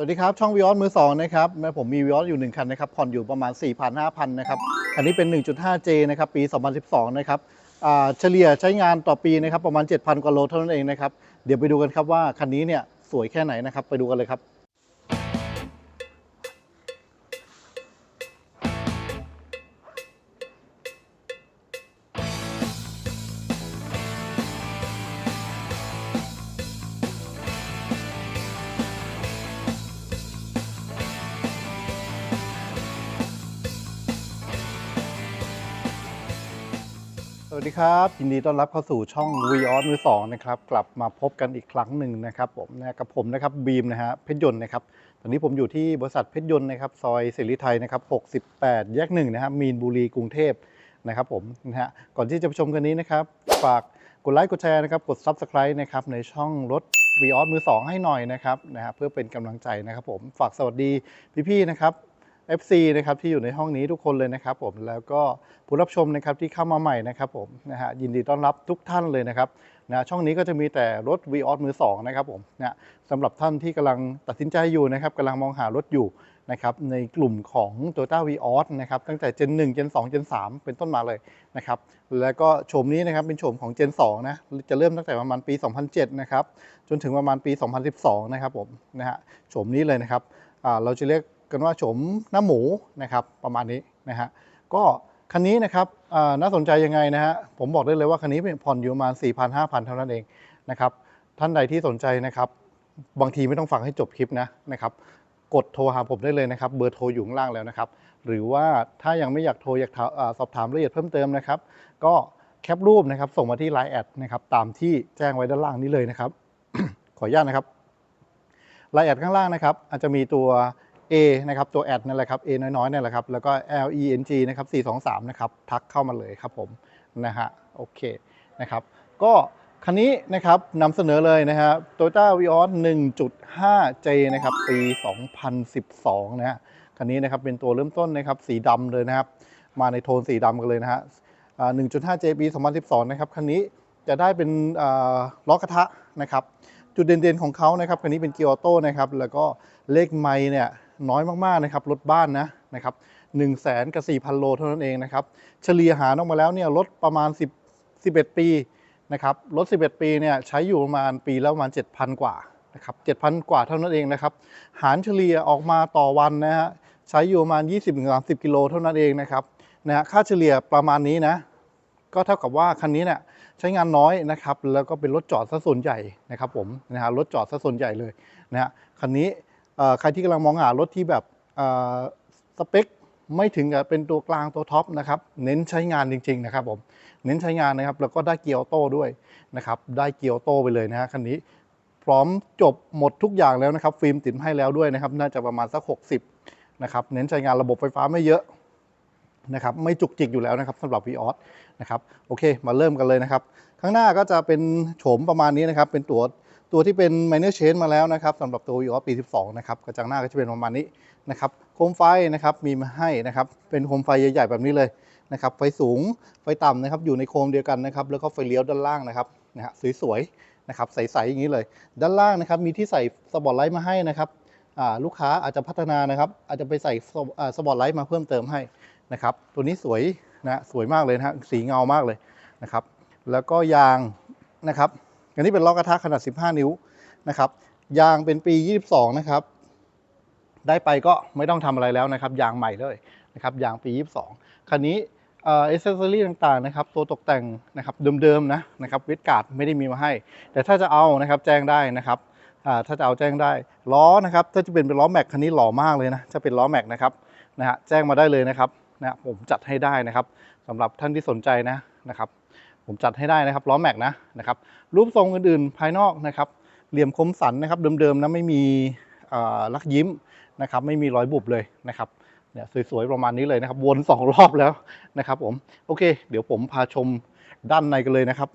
สวัสดีครับ ช่องวิออสมือสองนะครับแม่ผมมีวิออสอยู่หนึ่งคันนะครับผ่อนอยู่ประมาณ 4 0 0 0 5,000นะครับอันนี้เป็น 1.5J นะครับปี 2012 นะครับเฉลี่ยใช้งานต่อปีนะครับประมาณ 7,000 กว่าโลเท่านั้นเองนะครับ เดี๋ยวไปดูกันครับว่าคันนี้เนี่ยสวยแค่ไหนนะครับ ไปดูกันเลยครับ ครับยินดีต้อนรับเข้าสู่ช่อง v ีออสมือสองนะครับกลับมาพบกันอีกครั้งหนึ่งนะครับผมนะกับผมนะครับบีมนะฮะเพชรยนต์นะครับตอนนี้ผมอยู่ที่บริษัทเพชรยนต์นะครับซอยเสรีไทยนะครับ68 แยกหนึ่งนะฮะมีนบุรีกรุงเทพนะครับผมนะฮะก่อนที่จะไปชมกันนี้นะครับ ฝากกดไลค์กดแชร์นะครับกด Subscribe นะครับในช่องรถ v ีออสมือสองให้หน่อยนะครับนะฮะเพื่อเป็นกำลังใจนะครับผมฝากสวัสดีพี่ๆนะครับ FC นะครับที่อยู่ในห้องนี้ทุกคนเลยนะครับผมแล้วก็ผู้รับชมนะครับที่เข้ามาใหม่นะครับผมนะฮะยินดีต้อนรับทุกท่านเลยนะครับนะช่องนี้ก็จะมีแต่รถ v ีออสมือสองนะครับผมนะสำหรับท่านที่กำลังตัดสินใจอยู่นะครับกำลังมองหารถอยู่นะครับในกลุ่มของ t o y ต้าวีออสนะครับตั้งแต่ Gen 1 Gen 2 Gen 3 เป็นต้นมาเลยนะครับแล้วก็โฉมนี้นะครับเป็นโฉมของ Gen 2นะจะเริ่มตั้งแต่ประมาณปี 2007 นะครับจนถึงประมาณปี 2012 นะครับผมนะฮะโฉมนี้เลยนะครับเราจะเรียก กันว่าโฉมหน้าหมูนะครับประมาณนี้นะฮะก็คันนี้นะครับน่าสนใจยังไงนะฮะผมบอกได้เลยว่าคันนี้เป็นผ่อนอยู่ประมาณ 4,000 5,000 เท่านั้นเองนะครับท่านใดที่สนใจนะครับบางทีไม่ต้องฟังให้จบคลิปนะนะครับกดโทรหาผมได้เลยนะครับ เบอร์โทรอยู่ข้างล่างแล้วนะครับ หรือว่าถ้ายังไม่อยากโทรอยากอสอบถามรายละเอียดเพิ่มเติมนะครับ ก็แคปรูปนะครับส่งมาที่ Line แอดนะครับตามที่แจ้งไว้ด้านล่างนี้เลยนะครับ ขออนุญาตนะครับรายละเอียดข้างล่างนะครับ อาจจะมีตัว A นะครับตัวแอดนั่นแหละครับ A น้อยๆนั่นแหละครับแล้วก็ L E N G นะครับ423นะครับทักเข้ามาเลยครับผมนะฮะโอเคนะครับก็คันนี้นะครับนำเสนอเลยนะฮะ Toyota Vios 1.5J นะครับปี 2012 นะฮะคันนี้นะครับเป็นตัวเริ่มต้นนะครับสีดำเลยนะครับ มาในโทนสีดำกันเลยนะฮะอ่า 1.5J ปี 2012 นะครับคันนี้จะได้เป็นล้อกระทะนะครับ จุดเด่นๆของเขานะครับคันนี้เป็นเกียร์ออโต้นะครับแล้วก็เลขไมล์เนี่ย น้อยมากๆนะครับรถบ้านนะนะครับ1นึ่งแสนกับสี่พันโลเท่านั้นเองนะครับเฉลี่ยหารออกมาแล้วเนี่ยรถประมาณ 10 11 ปีนะครับรถ 11 ปีเนี่ยใช้อยู่ประมาณปีและประมาณ 7,000 กว่านะครับ7,000 กว่าเท่านั้นเองนะครับหารเฉลี่ยออกมาต่อวันนะฮะใช้อยู่ประมาณ 20-30 กิโลเท่านั้นเองนะครับนะฮะค่าเฉลี่ยประมาณนี้นะก็เท่ากับว่าคันนี้เนี่ยใช้งานน้อยนะครับแล้วก็เป็นรถจอดซะส่วนใหญ่นะครับผมนะฮะรถจอดซะส่วนใหญ่เลยนะฮะคันนี้ ใครที่กำลังมองหารถที่แบบสเปคไม่ถึงกับเป็นตัวกลางตัวท็อปนะครับเน้นใช้งานจริง ๆ นะครับผมเน้นใช้งานนะครับแล้วก็ได้เกียร์ออโต้ด้วยนะครับได้เกียร์ออโต้ไปเลยนะฮะคันนี้พร้อมจบหมดทุกอย่างแล้วนะครับ ฟิล์มติดให้แล้วด้วยนะครับ น่าจะประมาณสัก 60นะครับเน้นใช้งานระบบไฟฟ้าไม่เยอะนะครับไม่จุกจิกอยู่แล้วนะครับสำหรับ v ีออสนะครับโอเค มาเริ่มกันเลยนะครับ ข้างหน้าก็จะเป็นโฉมประมาณนี้นะครับ เป็นตัว ตัวที่เป็น minor change มาแล้วนะครับสำหรับตัว v ีออสปี 12 นะครับกระจังหน้าก็จะเป็นประมาณนี้นะครับโคมไฟนะครับมีมาให้นะครับเป็นโคมไฟใหญ่ๆแบบนี้เลยนะครับไฟสูงไฟต่ำนะครับอยู่ในโคมเดียวกันนะครับแล้วก็ไฟเลี้ยวด้านล่างนะครับนะฮะสวยๆนะครับใสๆอย่างนี้เลย ด้านล่างนะครับมีที่ใส่สปอตไลท์มาให้นะครับลูกค้าอาจจะพัฒนานะครับอาจจะไปใส่สปอตไลท์มาเพิ่มเติมให้นะครับตัวนี้สวยนะสวยมากเลยนะฮะสีเงามากเลยนะครับแล้วก็ยางนะครับ อันนี้เป็นล้อกระทะขนาด 15 นิ้วนะครับยางเป็นปี 22 นะครับ ได้ไปก็ไม่ต้องทำอะไรแล้วนะครับ ยางใหม่เลยนะครับยางปี 22 คันนี้เอ่อเอเซอรี่ต่างๆนะครับ ตัวตกแต่งนะครับเดิมๆนะนะครับวิดการ์ดไม่ได้มีมาให้ แต่ถ้าจะเอานะครับแจ้งได้นะครับอ่าถ้าจะเอาแจ้งได้ล้อนะครับ ถ้าจะเป็นเป็นล้อแม็กคันนี้หล่อมากเลยนะจะเป็นล้อแม็กนะครับนะฮะแจ้งมาได้เลยนะครับนะผมจัดให้ได้นะครับสำหรับท่านที่สนใจนะนะครับ ผมจัดให้ได้นะครับล้อแม็กนะนะครับ รูปทรงอื่นๆภายนอกนะครับ เหลี่ยมคมสันนะครับเดิมๆนะไม่มีลักยิ้มนะครับ ไม่มีรอยบุบเลยนะครับเนี่ยสวยๆประมาณนี้เลยนะครับวนสองรอบแล้วนะครับ ผมโอเค เดี๋ยวผมพาชมด้านในกันเลยนะครับ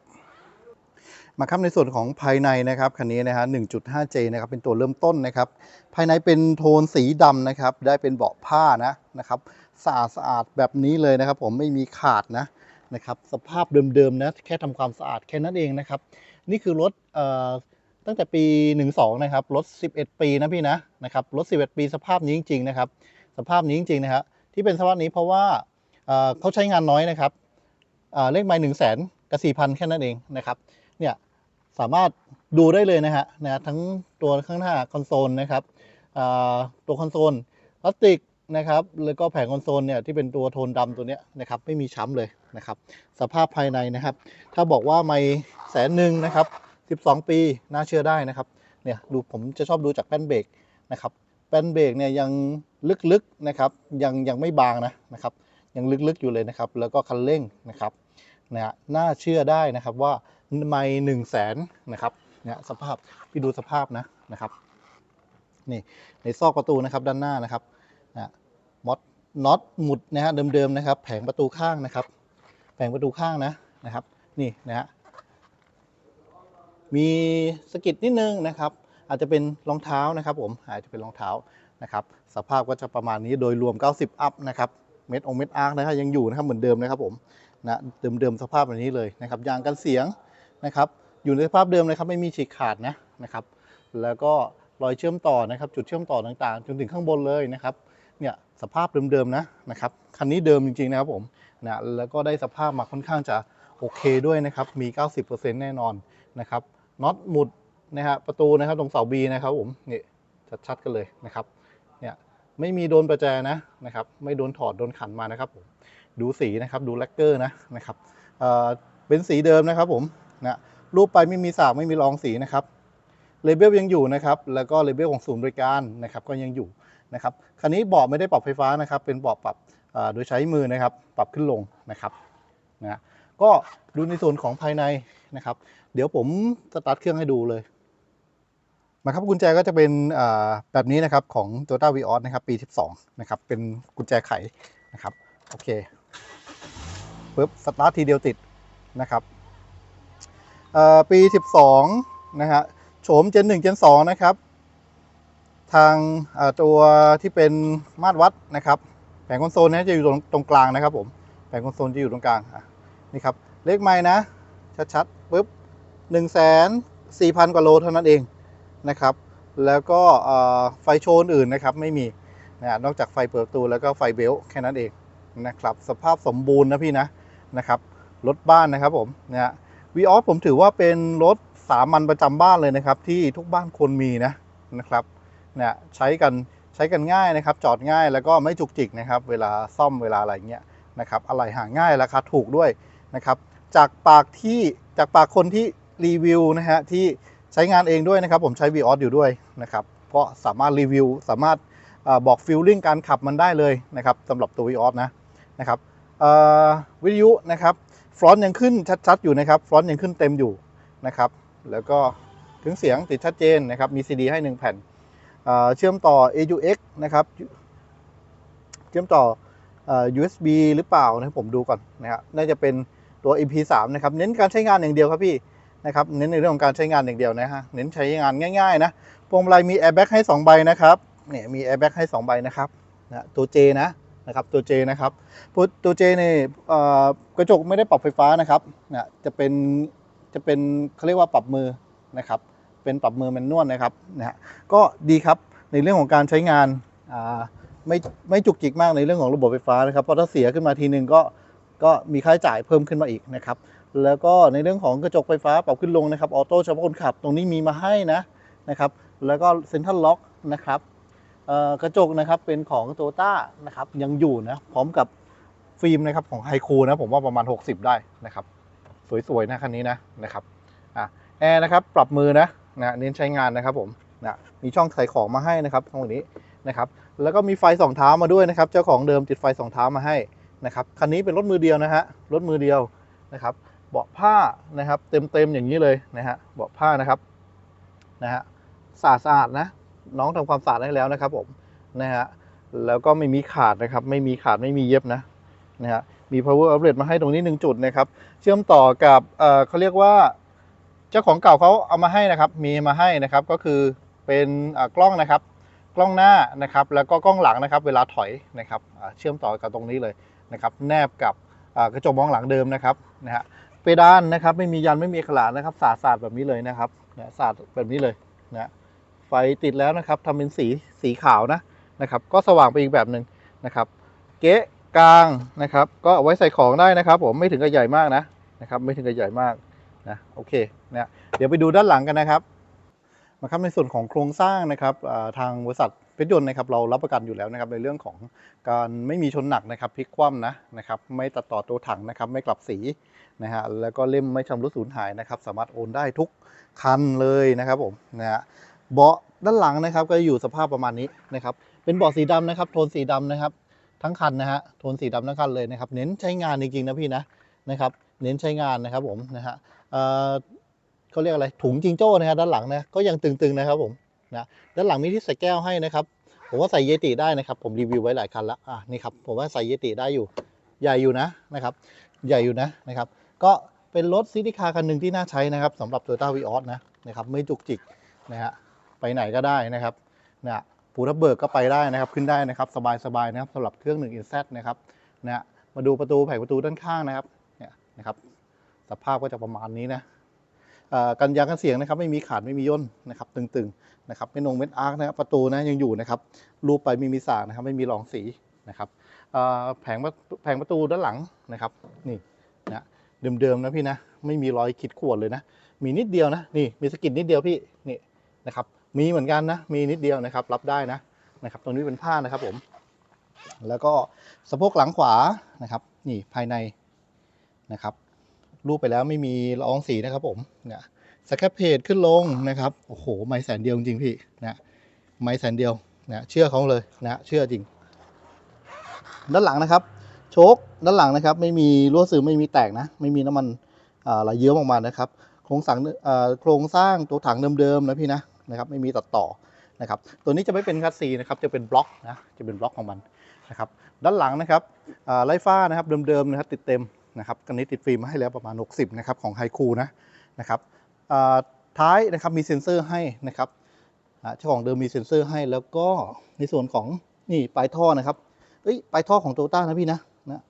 มาครับในส่วนของภายในนะครับคันนี้นะฮะ 1.5J นะครับเป็นตัวเริ่มต้นนะครับ ภายในเป็นโทนสีดำนะครับ ได้เป็นเบาะผ้านะนะครับสะอาดสะอาดแบบนี้เลยนะครับ ผมไม่มีขาดนะ นะครับสภาพเดิมๆนะแค่ทำความสะอาดแค่นั้นเองนะครับ นี่คือรถเอ่อตั้งแต่ปี 12 นะครับรถ 11 ปีนะพี่นะนะครับรถ 11 ปีสภาพนี้จริงๆนะครับ สภาพนี้จริงๆนะฮะที่เป็นสภาพนี้เพราะว่าเอ่อเขาใช้งานน้อยนะครับเอ่อเลขไม้หนึ่งแสนกับสี่พันแค่นั้นเองนะครับเนี่ยสามารถดูได้เลยนะฮะนะทั้งตัวข้างหน้าคอนโซลนะครับเอ่อตัวคอนโซลพลาสติกนะครับแล้วก็แผงคอนโซลเนี่ยที่เป็นตัวโทนดำตัวเนี้ยนะครับไม่มีช้ำเลย นะครับ สภาพภายในนะครับ ถ้าบอกว่าไม่แสนหนึ่งนะครับ 12 ปีน่าเชื่อได้นะครับ เนี่ยดูผมจะชอบดูจากแป้นเบรกนะครับ แป้นเบรกเนี่ยยังลึกๆนะครับ ยังยังไม่บางนะนะครับ ยังลึกๆอยู่เลยนะครับ แล้วก็คันเร่งนะครับนะฮะน่าเชื่อได้นะครับว่าไม่หนึ่งแสนนะครับเนี่ยสภาพพี่ดูสภาพนะนะครับนี่ในซอกประตูนะครับด้านหน้านะครับนะมอดน็อตหมุดนะฮะเดิมๆนะครับ แผงประตูข้างนะครับ งประตูข้างนะนะครับ นี่นะฮะมีสกิดนิดนึงนะครับ อาจจะเป็นรองเท้านะครับ ผมอาจจะเป็นรองเท้านะครับ สภาพก็จะประมาณนี้โดยรวม 90 อัพนะครับเม็ดองเม็ดอาร์คนะครับยังอยู่นะครับเหมือนเดิมนะครับผมนะเดิมๆสภาพแบบนี้เลยนะครับยางกันเสียงนะครับ อยู่ในสภาพเดิมนะครับไม่มีฉีกขาดนะนะครับ แล้วก็รอยเชื่อมต่อนะครับ จุดเชื่อมต่อต่างๆ จนถึงข้างบนเลยนะครับเนี่ย สภาพเดิมๆนะนะครับคันนี้เดิมจริงๆนะครับผมนะแล้วก็ได้สภาพมาค่อนข้างจะโอเคด้วยนะครับมี 90%แน่นอนนะครับน็อตหมุดนะฮะประตูนะครับตรงเสาบีนะครับผมนี่ชัดๆกันเลยนะครับเนี่ยไม่มีโดนประแจนะนะครับไม่โดนถอดโดนขันมานะครับผมดูสีนะครับดูแลกเกอร์นะนะครับเอ่อเป็นสีเดิมนะครับผมนะรูปไปไม่มีสากไม่มีรองสีนะครับเลเบลยังอยู่นะครับแล้วก็เลเบลของศูนย์บริการนะครับก็ยังอยู่ นะครับคันนี้เบาะไม่ได้ปรับไฟฟ้านะครับ เป็นเบาะปรับโดยใช้มือนะครับ ปรับขึ้นลงนะครับนะก็ดูในส่วนของภายในนะครับ เดี๋ยวผมสตาร์ทเครื่องให้ดูเลยมาครับกุญแจก็จะเป็นแบบนี้นะครับของ Toyota v ีออนะครับปี 12 นะครับ เป็นกุญแจไขนะครับโอเคปึ๊บสตาร์ททีเดียวติดนะครับปี 12 นะฮะโฉม Gen 1 Gen 2 นะครับ ทางตัวที่เป็นมาตรวัดนะครับ แผงคอนโซลเนี้จะอยู่ตรงตรงกลางนะครับผมแผงคอนโซลจะอยู่ตรงกลางนี่ครับเลขไม้นะชัดๆปุ๊บ1 4 0 0 0 กว่าโลเท่านั้นเองนะครับ แล้วก็ไฟโชว์อื่นนะครับไม่มีนะนอกจากไฟเปิดประตูแล้วก็ไฟเบลแค่นั้นเองนะครับสภาพสมบูรณ์นะพี่นะนะครับรถบ้านนะครับผมนะฮะวีออสผมถือว่าเป็นรถสามัญประจำบ้านเลยนะครับ ที่ทุกบ้านควรมีนะนะครับ เนี่ยใช้กันใช้กันง่ายนะครับ จอดง่ายแล้วก็ไม่จุกจิกนะครับ เวลาซ่อมเวลาอะไรเงี้ยนะครับอะไรหาง่ายราคาถูกด้วยนะครับ จากปากที่จากปากคนที่รีวิวนะฮะที่ใช้งานเองด้วยนะครับ ผมใช้วีออสอยู่ด้วยนะครับก็สามารถรีวิวสามารถอบอกฟิลลิ่งการขับมันได้เลยนะครับสำหรับตัววีออสนะนะครับวิทยุนะครับฟรอนต์ยังขึ้นชัดๆอยู่นะครับฟรอนต์ยังขึ้นเต็มอยู่นะครับ แล้วก็ถึงเสียงติดชัดเจนนะครับมี CD ให้ 1 แผ่น เชื่อมต่อ AUX นะครับเชื่อมต่ออ USB หรือเปล่านะผมดูก่อนนะครับน่าจะเป็นตัว MP3 นะครับเน้นการใช้งานอย่างเดียวครับพี่นะครับเน้นในเรื่องของการใช้งานอย่างเดียวนะฮะเน้นใช้งานง่ายๆนะพวงมาลัยมีแอร์แบ็กให้ 2 ใบนะครับเนี่ยมีแอร์แบ็กให้ 2 ใบนะครับนะตัว J นะนะครับตัว J นะครับตัว J เนี่ยกระจกไม่ได้ปรับไฟฟ้านะครับนะจะเป็นจะเป็นเขาเรียกว่าปรับมือนะครับ เป็นปรับมือแมนนวลนะครับนะฮะก็ดีครับในเรื่องของการใช้งานอ่าไม่ไม่จุกจิกมากในเรื่องของระบบไฟฟ้านะครับเพราะถ้าเสียขึ้นมาทีนึงก็ก็มีค่าใช้จ่ายเพิ่มขึ้นมาอีกนะครับแล้วก็ในเรื่องของกระจกไฟฟ้าปรับขึ้นลงนะครับออโต้เฉพาะคนขับตรงนี้มีมาให้นะนะครับแล้วก็เซ็นทรัลล็อกนะครับเอ่อกระจกนะครับเป็นของโตต้านะครับยังอยู่นะพร้อมกับฟิล์มนะครับของไฮคูนะผมว่าประมาณ 60 ได้นะครับ สวยๆนะคันนี้นะนะครับอะแอร์นะครับปรับมือนะ นะเน้นใช้งานนะครับผมนะมีช่องใส่ของมาให้นะครับตรงนี้นะครับแล้วก็มีไฟสองเท้ามาด้วยนะครับ เจ้าของเดิมติดไฟสองเท้ามาให้นะครับคันนี้เป็นรถมือเดียวนะฮะรถมือเดียวนะครับเบาะผ้านะครับ เต็มๆอย่างนี้เลยนะฮะเบาะผ้านะครับนะฮะสะอาดสะอาดนะ น้องทำความสะอาดให้แล้วนะครับผมนะฮะแล้วก็ไม่มีขาดนะครับ ไม่มีขาดไม่มีเย็บนะนะฮะมี power outlet มาให้ตรงนี้หนึ่งจุดนะครับ เชื่อมต่อกับเขาเรียกว่า เจ้าของเก่าเขาเอามาให้นะครับ มีมาให้นะครับก็คือเป็นกล้องนะครับ กล้องหน้านะครับ แล้วก็กล้องหลังนะครับ เวลาถอยนะครับเชื่อมต่อกับตรงนี้เลยนะครับ แนบกับกระจกมองหลังเดิมนะครับนะฮะเพดานนะครับไม่มียันไม่มีขลาดนะครับสาดสาดแบบนี้เลยนะครับนะสาดแบบนี้เลยนะไฟติดแล้วนะครับทำเป็นสีสีขาวนะนะครับ ก็สว่างไปอีกแบบหนึ่งนะครับ เก๊ะกลางนะครับ ก็เอาไว้ใส่ของได้นะครับ ผมไม่ถึงกับใหญ่มากนะนะครับ ไม่ถึงกับใหญ่มากนะโอเค นะเดี๋ยวไปดูด้านหลังกันนะครับมาครับในส่วนของโครงสร้างนะครับทางบริษัทเพชรยนต์นะครับเรารับประกันอยู่แล้วนะครับในเรื่องของการไม่มีชนหนักนะครับพลิกคว่ำนะนะครับไม่ตัดต่อตัวถังนะครับไม่กลับสีนะฮะแล้วก็เล่มไม่ชำรุดสูญหายนะครับสามารถโอนได้ทุกคันเลยนะครับผมนะฮะเบาะด้านหลังนะครับก็อยู่สภาพประมาณนี้นะครับเป็นเบาะสีดำนะครับโทนสีดำนะครับทั้งคันนะฮะโทนสีดำทั้งคันเลยนะครับเน้นใช้งานจริงๆนะพี่นะนะครับเน้นใช้งานนะครับผมนะฮะ เขาเรียกอะไรถุงจิงโจ้นะฮะด้านหลังนะก็ยังตึงๆนะครับผมนะด้านหลังมีที่ใส่แก้วให้นะครับผมว่าใส่เยติได้นะครับ ผมรีวิวไว้หลายคันแล้วอะนี่ครับผมว่าใส่เยติได้อยู่ใหญ่อยู่นะนะครับใหญ่อยู่นะนะครับ ก็เป็นรถซิตี้คาคันหนึ่งที่น่าใช้นะครับสำหรับ Toyota v ีออสนะนะครับไม่จุกจิกนะฮะไปไหนก็ได้นะครับนะภูทับเบิกก็ไปได้นะครับขึ้นได้นะครับ สบายๆนะครับสำหรับเครื่องหนึ่งอินเซนะครับนะฮะมาดูประตูแผงประตูด้านข้างนะครับเนี่ยนะครับสภาพก็จะประมาณนี้นะ กันยางกันเสียงนะครับไม่มีขาดไม่มีย่นนะครับตึงๆนะครับไม่นงเม็ดอาร์คนะครับประตูนะยังอยู่นะครับรูปไปมีมีสากนะครับไม่มีรองสีนะครับแผงประตูแผงประตูด้านหลังนะครับนี่นะเดิมๆนะพี่นะไม่มีรอยขีดข่วนเลยนะมีนิดเดียวนะนี่มีสกิดนิดเดียวพี่นี่นะครับมีเหมือนกันนะมีนิดเดียวนะครับรับได้นะนะครับตรงนี้เป็นผ้านะครับผม แล้วก็สะโพกหลังขวานะครับนี่ภายในนะครับ รูปไปแล้วไม่มีละอองสีนะครับผมเนี่ยสแคปเพจขึ้นลงนะครับโอ้โหไม้แสนเดียวจริงพี่นะไม้แสนเดียวนะเชื่อเขาเลยนะเชื่อจริง ด้านหลังนะครับ โชคด้านหลังนะครับ ไม่มีรั่วซึมไม่มีแตกนะ ไม่มีน้ำมันไหลเยิ้มออกมานะครับโครงสร้างโครงสร้างตัวถังเดิมๆนะพี่นะนะครับ ไม่มีตัดต่อนะครับ ตัวนี้จะไม่เป็นคัสซีนะครับ จะเป็นบล็อกนะจะเป็นบล็อกของมันนะครับ ด้านหลังนะครับไล่ฟ้านะครับเดิมๆนะครับ ติดเต็ม นะครับกันนี้ติดฟิล์มมาให้แล้วประมาณ 60นะครับของไฮคูนะนะครับท้ายนะครับมีเซ็นเซอร์ให้นะครับเจ้าของเดิมมีเซ็นเซอร์ให้แล้วก็ในส่วนของนี่ปลายท่อนะครับเอ้ยปลายท่อของโตต้านะพี่นะนะ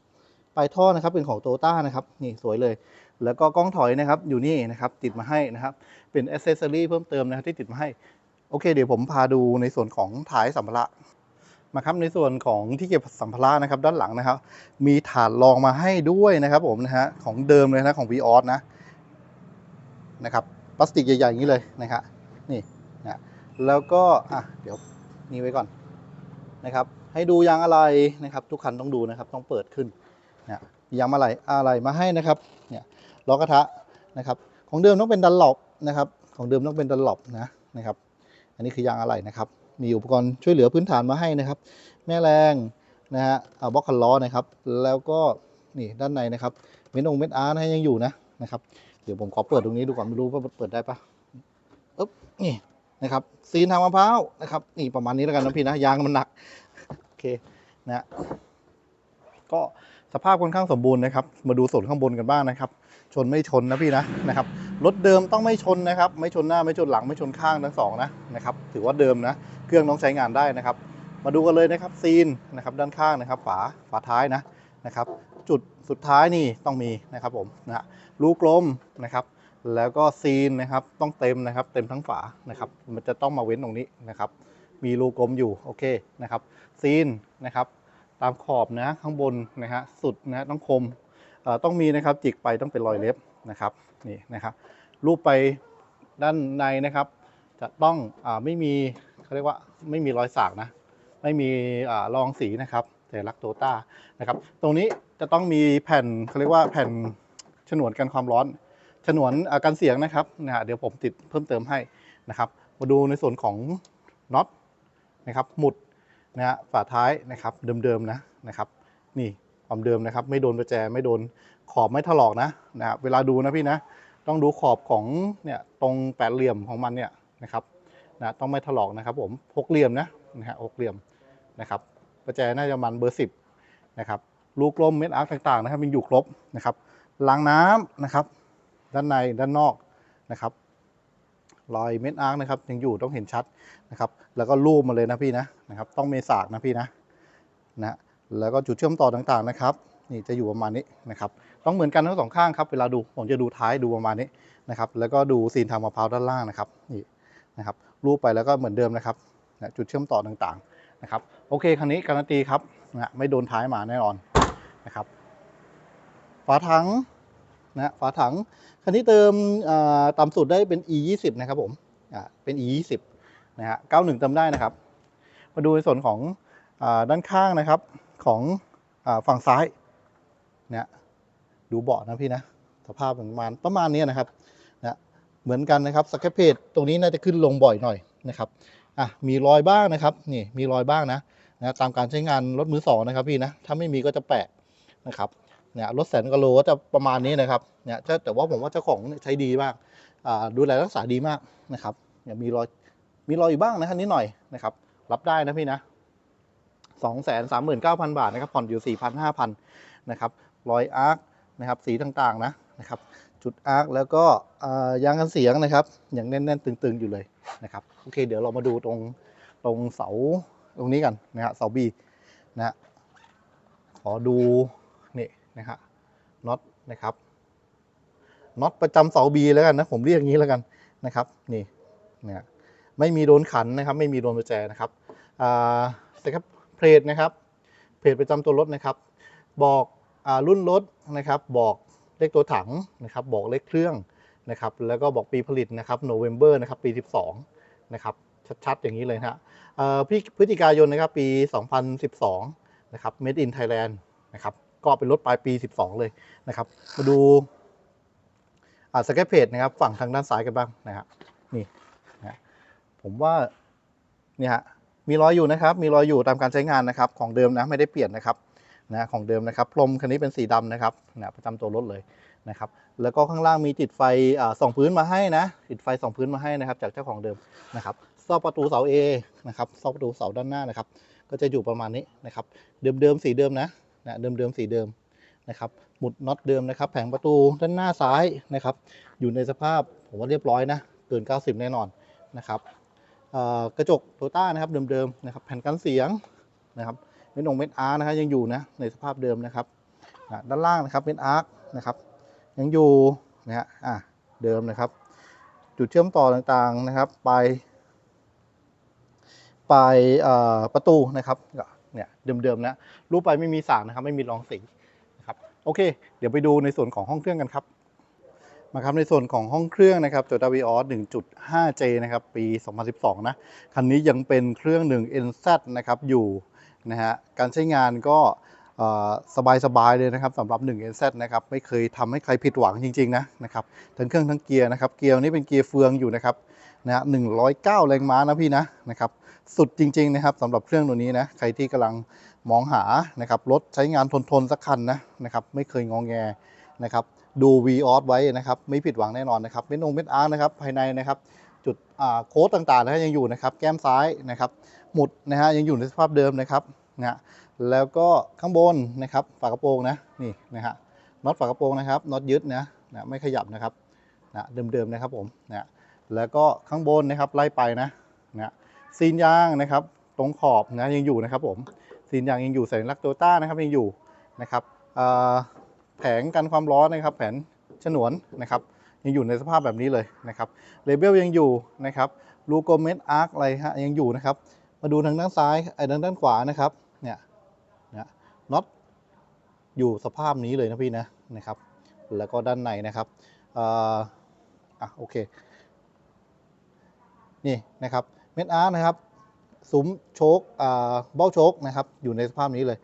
ปลายท่อนะครับเป็นของโตต้านะครับนี่สวยเลย แล้วก็กล้องถอยนะครับอยู่นี่นะครับติดมาให้นะครับเป็นอ c เซสซอรี่เพิ่มเติมนะครับที่ติดมาให้โอเคเดี๋ยวผมพาดูในส่วนของท้ายสัมภาระ มาครับในส่วนของที่เก็บสัมภาระนะครับด้านหลังนะครับ มีถาดรองมาให้ด้วยนะครับผมนะฮะของเดิมเลยนะของ v ีออสนะนะครับพลาสติกใหญ่ๆอย่างนี้เลยนะครับนี่นะแล้วก็อะเดี๋ยวนี่ไว้ก่อนนะครับ ให้ดูยางอะไรนะครับ ทุกคันต้องดูนะครับต้องเปิดขึ้นนะยางอะไรอะไรมาให้นะครับเนี่ยล้อกระทะนะครับ ของเดิมต้องเป็นดันหลบนะครับ ของเดิมต้องเป็นดันหลบนะนะครับ อันนี้คือยางอะไรนะครับ มีอุปกรณ์ช่วยเหลือพื้นฐานมาให้นะครับ แม่แรงนะฮะเอาบล็อกคันล้อนะครับ แล้วก็นี่ด้านในนะครับเม็ดองเม็ดอาร์นะยังอยู่นะนะครับ เดี๋ยวผมขอเปิดตรงนี้ดูก่อนไม่รู้ว่าเปิดได้ปะอึ๊บนี่นะครับซีนทางมะพร้าวนะครับนี่ประมาณนี้แล้วกันนะพี่นะยางมันหนักโอเคนะฮะก็สภาพค่อนข้างสมบูรณ์นะครับ มาดูส่วนข้างบนกันบ้างนะครับ ชนไม่ชนนะพี่นะนะครับรถเดิมต้องไม่ชนนะครับ ไม่ชนหน้าไม่ชนหลังไม่ชนข้างทั้งสองนะนะครับถือว่าเดิมนะเครื่องต้องใช้งานได้นะครับ มาดูกันเลยนะครับซีนนะครับด้านข้างนะครับ ฝาฝาท้ายนะนะครับ จุดสุดท้ายนี่ต้องมีนะครับผมนะฮะรูกลมนะครับแล้วก็ซีนนะครับต้องเต็มนะครับ เต็มทั้งฝานะครับ มันจะต้องมาเว้นตรงนี้นะครับ มีรูกลมอยู่โอเคนะครับ ซีนนะครับ ตามขอบนะข้างบนนะฮะสุดนะต้องคม ต้องมีนะครับจิกไปต้องเป็นรอยเล็บนะครับนี่นะครับรูปไปด้านในนะครับ จะต้องอไม่มีเขาเรียกว่าไม่มีรอยสากนะ ไม่มีรองสีนะครับแต่ลักโตต้านะครับ ตรงนี้จะต้องมีแผ่นเขาเรียกว่าแผ่นฉนวนกันความร้อน ฉนวนกันเสียงนะครับนะฮะเดี๋ยวผมติดเพิ่มเติมให้นะครับ มาดูในส่วนของน็อตนะครับหมุดนะฮะฝาท้ายนะครับเดิมๆนะนะครับ นี่ ความเดิมนะครับ ไม่โดนประแจไม่โดนขอบไม่ถลอกนะนะฮะเวลาดูนะพี่นะ ต้องดูขอบของเนี่ยตรงแปดเหลี่ยมของมันเนี่ยนะครับนะต้องไม่ถลอกนะครับ ผมหกเหลี่ยมนะนะฮะหกเหลี่ยมนะครับ ประแจน่าจะมันเบอร์สิบนะครับลูกลมเม็ดอาร์คต่างๆนะครับมีอยู่ครบนะครับล้างน้ำนะครับ ด้านในด้านนอกนะครับรอยเม็ดอาร์คนะครับยังอยู่ต้องเห็นชัดนะครับ แล้วก็รูปมาเลยนะพี่นะนะครับ ต้องเมสากนะพี่นะนะ แล้วก็จุดเชื่อมต่อต่างๆนะครับ นี่จะอยู่ประมาณนี้นะครับ ต้องเหมือนกันทั้งสองข้างครับ เวลาดูผมจะดูท้ายดูประมาณนี้นะครับ แล้วก็ดูซีนทางมะพร้าวด้านล่างนะครับ นี่นะครับ รูปไปแล้วก็เหมือนเดิมนะครับ จุดเชื่อมต่อต่างๆนะครับ โอเคคันนี้การันตีครับนะไม่โดนท้ายหมาแน่นอนนะครับ ฝาถังนะฝาถังคันนี้เติมต่ำสุดได้เป็น e 2 0นะครับผมเป็น e 2 0นะฮะ91เติมได้นะครับ มาดูในส่วนของอด้านข้างนะครับ ของอฝั่งซ้ายเนี่ยดูเบาะนะพี่นะ สภาพประมาณประมาณนี้นะครับนะเหมือนกันนะครับสแคปเพจตรงนี้น่าจะขึ้นลงบ่อยหน่อยนะครับอะมีรอยบ้างนะครับนี่มีรอยบ้างนะนะตามการใช้งานรถมือสองนะครับพี่นะถ้าไม่มีก็จะแปลกนะครับเนี่ยรถแสนกว่าโลก็จะประมาณนี้นะครับเนี่ยแต่ว่าผมว่าเจ้าของใช้ดีมากอ่าดูแลรักษาดีมากนะครับเนี่ยมีรอยมีรอยอยู่บ้างนะครับนิดหน่อยนะครับ รับได้นะพี่นะ สองแสนสามหมื่นเก้าพันบาทนะครับผ่อนอยู่สี่พันห้าพันนะครับรอยอาร์คนะครับสีต่างๆนะนะครับจุดอาร์คแล้วก็ยางกันเสียงนะครับอย่างแน่นๆ ตึงๆอยู่เลยนะครับโอเคเดี๋ยวเรามาดูตรงตรงเสาตรงนี้กันนะฮะเสาบีนะขอดูนี่นะฮะน็อตนะครับน็อตประจำเสาบีแล้วกันนะผมเรียกอย่างนี้แล้วกันนะครับนี่นะฮะไม่มีโดนขันนะครับ ไม่มีโดนประแจนะครับอ่าสครับ เพลทนะครับเพลทประจำตัวรถนะครับ บอกอรุ่นรถนะครับ บอกเลขตัวถังนะครับ บอกเลขเครื่องนะครับ แล้วก็บอกปีผลิตนะครับโนเวม ber นะครับปี 12 นะครับ ชัดๆ อย่างนี้เลยนะฮะพี่พฤศจิกายนนะครับปี 2012 นะครับ made in Thailand นะครับ ก็เป็นรถปลายปี 12 เลยนะครับ มาดูสเก็ตเพจนะครับ ฝั่งทางด้านซ้ายกันบ้างนะครับนี่นะผมว่านี่ฮะ มีรอยอยู่นะครับ มีรอยอยู่ตามการใช้งานนะครับ ของเดิมนะไม่ได้เปลี่ยนนะครับนะของเดิมนะครับพรมคันนี้เป็นสีดำนะครับนะประจำตัวรถเลยนะครับ แล้วก็ข้างล่างมีติดไฟส่องพื้นมาให้นะ ติดไฟส่องพื้นมาให้นะครับ จากเจ้าของเดิมนะครับซอกประตูเสา A นะครับซอกประตูเสาด้านหน้านะครับ ก็จะอยู่ประมาณนี้นะครับ เดิมๆสีเดิมนะนะเดิมๆสีเดิมนะครับ หมุดน็อตเดิมนะครับ แผงประตูด้านหน้าซ้ายนะครับ อยู่ในสภาพผมว่าเรียบร้อยนะ เกิน 90 แน่นอนนะครับ กระจกโตต้านะครับเดิมๆนะครับแผ่นกันเสียงนะครับเม็ดองเม็ดอาร์นะครับยังอยู่นะในสภาพเดิมนะครับด้านล่างนะครับเม็ดอาร์นะครับยังอยู่นะฮะอะเดิมนะครับ จุดเชื่อมต่อต่างๆนะครับ ไปลายปประตูนะครับเนี่ยเดิมๆนะรูปไปไม่มีสางนะครับ ไม่มีรองสีนะครับโอเค เดี๋ยวไปดูในส่วนของห้องเครื่องกันครับ มาครับในส่วนของห้องเครื่องนะครับ Toyota Vios 1.5J นะครับ ปี 2012 นะ คันนี้ยังเป็นเครื่อง 1 NZ นะครับ อยู่นะฮะ การใช้งานก็สบาย ๆ เลยนะครับสำหรับ 1 NZ นะครับ ไม่เคยทำให้ใครผิดหวังจริง ๆ นะนะครับ ทั้งเครื่องทั้งเกียร์นะครับ เกียร์นี้เป็นเกียร์เฟืองอยู่นะครับนะฮะ109 แรงม้านะพี่นะนะครับ สุดจริง ๆ นะครับสำหรับเครื่องตัวนี้นะ ใครที่กำลังมองหานะครับ รถใช้งานทน ๆ สักคันนะนะครับ ไม่เคยงองแงนะครับ ดู v ีออสไว้นะครับ ไม่ผิดหวังแน่นอนนะครับเม็ดองเม็ดอาร์นะครับภายในนะครับ จุดโค้ดต่างๆนะฮะยังอยู่นะครับ แก้มซ้ายนะครับ หมุดนะฮะยังอยู่ในสภาพเดิมนะครับนะแล้วก็ข้างบนนะครับฝากระโปรงนะนี่นะฮะน็อตฝากระโปรงนะครับน็อตยึดนะนะไม่ขยับนะครับนะเดิมๆนะครับผมนะแล้วก็ข้างบนนะครับไล่ไปนะนะซีนยางนะครับ ตรงขอบนะยังอยู่นะครับผมซีนยางยังอยู่สัญลักษณ์โตต้านะครับยังอยู่นะครับอ่า แผงกันความร้อนนะครับ แผงฉนวนนะครับ ยังอยู่ในสภาพแบบนี้เลยนะครับเลเบลยังอยู่นะครับลูโกเมนอาร์คอะไรฮะยังอยู่นะครับ มาดูทางด้านซ้ายไอ้ทางด้านขวานะครับเนี่ยเนี่ยน็อตอยู่สภาพนี้เลยนะพี่นะนะครับ แล้วก็ด้านในนะครับอ่อะโอเค นี่นะครับเม็ดอาร์นะครับซุ้มโชคอ่าเบ้าโชคนะครับ อยู่ในสภาพนี้เลย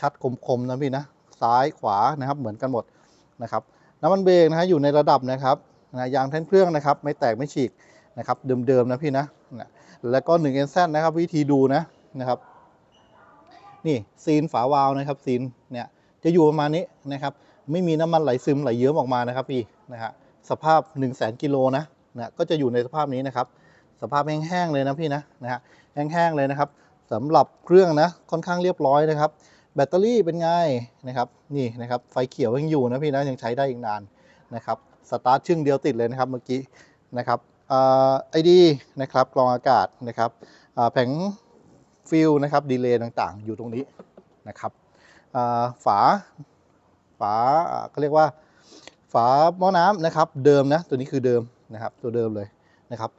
ชัดๆ คมๆนะพี่นะ ซ้ายขวานะครับเหมือนกันหมดนะครับน้ำมันเบรกนะฮะอยู่ในระดับนะครับนะยางแท่นเครื่องนะครับ ไม่แตกไม่ฉีกนะครับเดิมๆนะพี่นะนะแล้วก็1 n z นแซนะครับวิธีดูนะนะครับ นี่ซีนฝาวาลนะครับซีนเนี่ยจะอยู่ประมาณนี้นะครับไม่มีน้ำมันไหลซึมไหลเยิ้มออกมานะครับพี่นะฮะสภาพ 1 0 0 0 0แกิโลนะนะก็จะอยู่ในสภาพนี้นะครับ สภาพแห้งๆเลยนะพี่นะนะฮะแห้งๆเลยนะครับสำหรับเครื่องนะค่อนข้างเรียบร้อยนะครับ แบตเตอรี่เป็นไงนะครับนี่นะครับไฟเขียวยังอยู่นะพี่นะยังใช้ได้อีกนานนะครับสตาร์ทชึ่งเดียวติดเลยนะครับเมื่อกี้นะครับไอดีนะครับกรองอากาศนะครับแผงฟิลนะครับดีเลย์ต่างๆ อยู่ตรงนี้นะครับฝาฝาอ่าก็เรียกว่าฝาหม้อน้ำนะครับเดิมนะตัวนี้คือเดิมนะครับตัวเดิมเลยนะครับ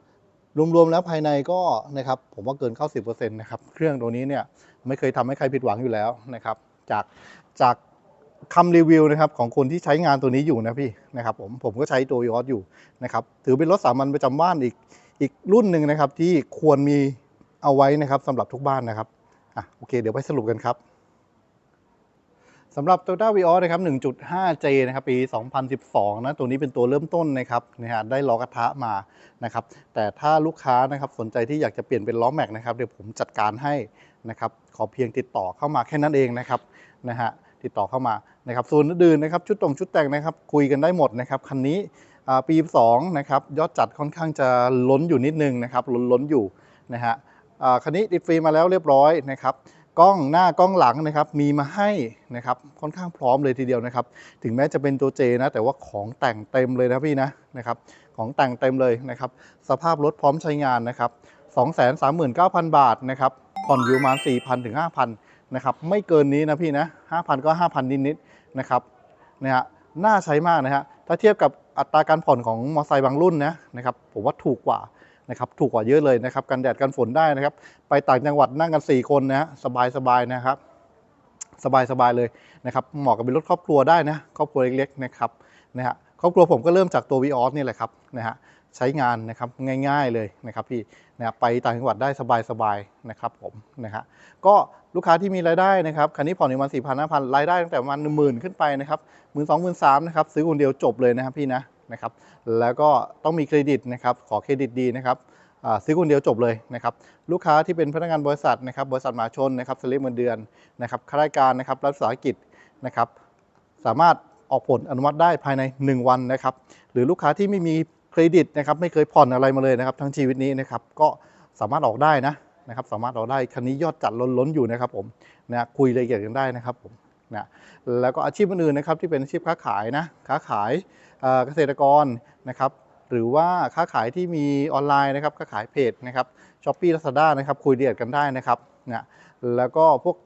รวมๆแล้วภายในก็นะครับผมว่าเกิน 90%นะครับเครื่องตัวนี้เนี่ยไม่เคยทำให้ใครผิดหวังอยู่แล้วนะครับจากจากคำรีวิวนะครับของคนที่ใช้งานตัวนี้อยู่นะพี่นะครับผมผมก็ใช้ตัวยอดอยู่นะครับถือเป็นรถสามัญประจำบ้านอีกอีกรุ่นหนึ่งนะครับที่ควรมีเอาไว้นะครับสำหรับทุกบ้านนะครับอะโอเค เดี๋ยวไปสรุปกันครับ สำหรับ Toyota Vios นะครับ 1.5J นะครับปี 2012 นะ ตัวนี้เป็นตัวเริ่มต้นนะครับนะฮะได้ล้อกระทะมานะครับ แต่ถ้าลูกค้านะครับสนใจที่อยากจะเปลี่ยนเป็นล้อแม็กนะครับ เดี๋ยวผมจัดการให้นะครับ ขอเพียงติดต่อเข้ามาแค่นั้นเองนะครับนะฮะ ติดต่อเข้ามานะครับส่วนอื่นนะครับ ชุดตรงชุดแต่งนะครับ คุยกันได้หมดนะครับ คันนี้ปี2นะครับ ยอดจัดค่อนข้างจะล้นอยู่นิดนึงนะครับ ล้นล้นอยู่นะฮะคันนี้ติดฟรีมาแล้วเรียบร้อยนะครับ กล้องหน้ากล้องหลังนะครับมีมาให้นะครับค่อนข้างพร้อมเลยทีเดียวนะครับ ถึงแม้จะเป็นตัวเจนะ แต่ว่าของแต่งเต็มเลยนะพี่นะนะครับของแต่งเต็มเลยนะครับ สภาพรถพร้อมใช้งานนะครับ 239,000 บาทนะครับผ่อนอยู่ประมาณ4,000ถึง5,000นะครับไม่เกินนี้นะพี่นะ5,000 ก็ 5,000 นิดๆนะครับนะฮะน่าใช้มากนะฮะถ้าเทียบกับอัตราการผ่อนของมอเตอร์ไซค์บางรุ่นนะนะครับผมว่าถูกกว่า นะครับถูกกว่าเยอะเลยนะครับกันแดดกันฝนได้นะครับ ไปต่างจังหวัดนั่งกัน 4 คนนะฮะสบายสบายๆนะครับสบายสบายๆเลยนะครับเหมาะกับเป็นรถครอบครัวได้นะครอบครัวเล็กๆนะครับนะฮะครอบครัวผมก็เริ่มจากตัว v ีออสนี่แหละครับนะฮะใช้งานนะครับง่ายๆเลยนะครับพี่นะฮะไปต่างจังหวัดได้สบายๆนะครับผมนะฮะก็ลูกค้าที่มีรายได้นะครับคันนี้ผ่อนอยู่ประมาณสี่พันห้าพันรายได้ตั้งแต่ประมาณหนึ่งหมื่นขึ้นไปนะครับหมื่นสองหมื่นสามนะครับซื้อคนเดียวจบเลยนะครับพี่นะ นะครับแล้วก็ต้องมีเครดิตนะครับขอเครดิตดีนะครับซื้อคนเดียวจบเลยนะครับลูกค้าที่เป็นพนักงานบริษัทนะครับบริษัทมหาชนนะครับสลิปเงินเดือนนะครับข้าราชการนะครับรัฐวิสาหกิจนะครับสามารถออกผลอนุมัติได้ภายใน 1 วันนะครับหรือลูกค้าที่ไม่มีเครดิตนะครับไม่เคยผ่อนอะไรมาเลยนะครับทั้งชีวิตนี้นะครับก็สามารถออกได้นะนะครับสามารถออกได้คันนี้ยอดจัดล้นล้นๆอยู่นะครับผมนะคุยรายละเอียดกันได้นะครับผมนะแล้วก็อาชีพอื่นๆนะครับที่เป็นอาชีพค้าขายนะค้าขาย เกษตรกรนะครับหรือว่าค้าขายที่มีออนไลน์นะครับค้าขายเพจนะครับช้อปปี้ลาซาด้านะครับคุยเดียดกันได้นะครับนะแล้วก็พวก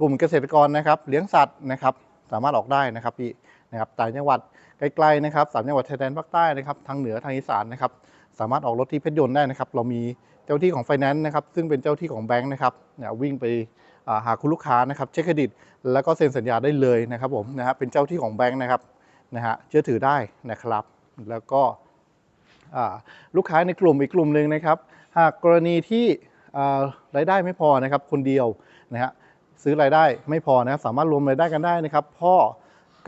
กลุ่มเกษตรกรนะครับเลี้ยงสัตว์นะครับสามารถออกได้นะครับพี่นะครับต่างจังหวัดไกลๆนะครับสามจังหวัดชายแดนภาคใต้นะครับทางเหนือทางอีสานนะครับสามารถออกรถที่เพชรยนต์ได้นะครับ เรามีเจ้าที่ของไฟแนนซ์นะครับซึ่งเป็นเจ้าที่ของแบงค์นะครับเนี่ยวิ่งไปหาคุณลูกค้านะครับเช็คเครดิต แล้วก็เซ็นสัญญาได้เลยนะครับผมนะฮะเป็นเจ้าที่ของแบงค์นะครับ นะฮะเชื่อถือได้นะครับ แล้วก็ลูกค้าในกลุ่มอีกกลุ่มหนึ่งนะครับ หากกรณีที่ารายได้ไม่พอนะครับคนเดียวนะฮะซื้อรายได้ไม่พอนะครับสามารถรวมรายได้กันได้นะครับ พ่อ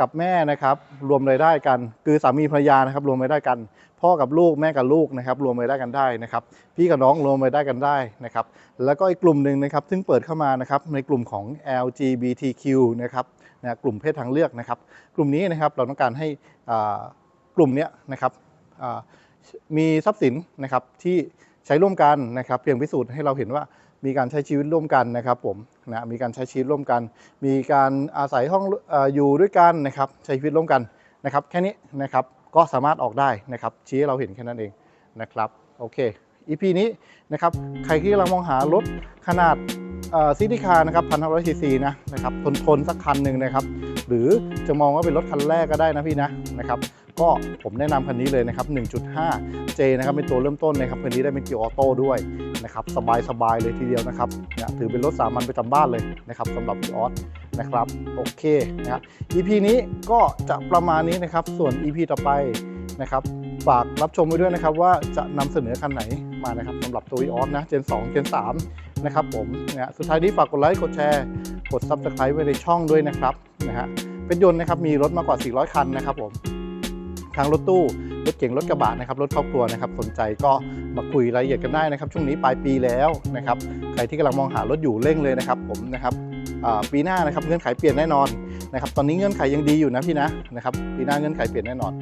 กับแม่นะครับรวมรายได้กัน คือสามีภรรยานะครับ รวมรายได้กัน พ่อกับลูกแม่กับลูกนะครับ รวมรายได้กันได้นะครับ พี่กับน้องรวมรายได้กันได้นะครับ แล้วก็อีกกลุ่มหนึ่งนะครับ ซึ่งเปิดเข้ามานะครับในกลุ่มของ LGBTQ นะครับ นะกลุ่มเพศทางเลือกนะครับ กลุ่มนี้นะครับเราต้องการให้กลุ่มนี้นะครับมีทรัพย์สินนะครับที่ใช้ร่วมกันนะครับเพียงพิสูจน์ให้เราเห็นว่ามีการใช้ชีวิตร่วมกันนะครับผมนะมีการใช้ชีวิตร่วมกัน มีการอาศัยห้องออยู่ด้วยกันนะครับใช้ชีวิตร่วมกันนะครับ แค่นี้นะครับก็สามารถออกได้นะครับชี้ให้เราเห็นแค่นั้นเองนะครับโอเค EP นี้นะครับใครที่กำลังมองหารถขนาดซิตี้คาร์นะครับพันห้าร้อยซีซีนะนะครับทนทนสักคันหนึ่งนะครับ หรือจะมองว่าเป็นรถคันแรกก็ได้นะพี่นะนะครับก็ผมแนะนำคันนี้เลยนะครับ 1.5J นะครับเป็นตัวเริ่มต้นนะครับคันนี้ได้เป็นเกียร์ออโต้ด้วยนะครับสบายสบายๆเลยทีเดียวนะครับเนี่ยถือเป็นรถสามัญประจำบ้านเลยนะครับสำหรับพี่ออสนะครับโอเคนะครับ EP นี้ก็จะประมาณนี้นะครับส่วน EP ต่อไปนะครับฝากรับชมไว้ด้วยนะครับว่าจะนำเสนอคันไหน มานะครับสำหรับตัววีออสนะ Gen 2 Gen 3นะครับผมนะฮะสุดท้ายนี้ฝากกดไลค์ กดแชร์ กด Subscribe ไว้ในช่องด้วยนะครับนะฮะเป็นยนต์นะครับมีรถมากกว่า 400 คันนะครับผมทางรถตู้รถเก๋งรถกระบะนะครับรถครอบครัวนะครับสนใจก็มาคุยรายละเอียดกันได้นะครับ ช่วงนี้ปลายปีแล้วนะครับใครที่กำลังมองหารถอยู่เร่งเลยนะครับผมนะครับปีหน้านะครับเงื่อนไขเปลี่ยนแน่นอน นะครับตอนนี้เงื่อนไขยังดีอยู่นะพี่นะนะครับปีหน้าเงื่อนไขเปลี่ยนแน่นอน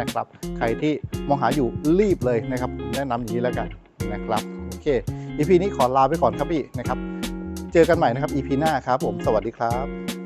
นะครับใครที่มองหาอยู่รีบเลยนะครับแนะนำอย่างนี้แล้วกันนะครับโอเค EP นี้ขอลาไปก่อนครับพี่นะครับเจอกันใหม่นะครับ EP หน้าครับผมสวัสดีครับ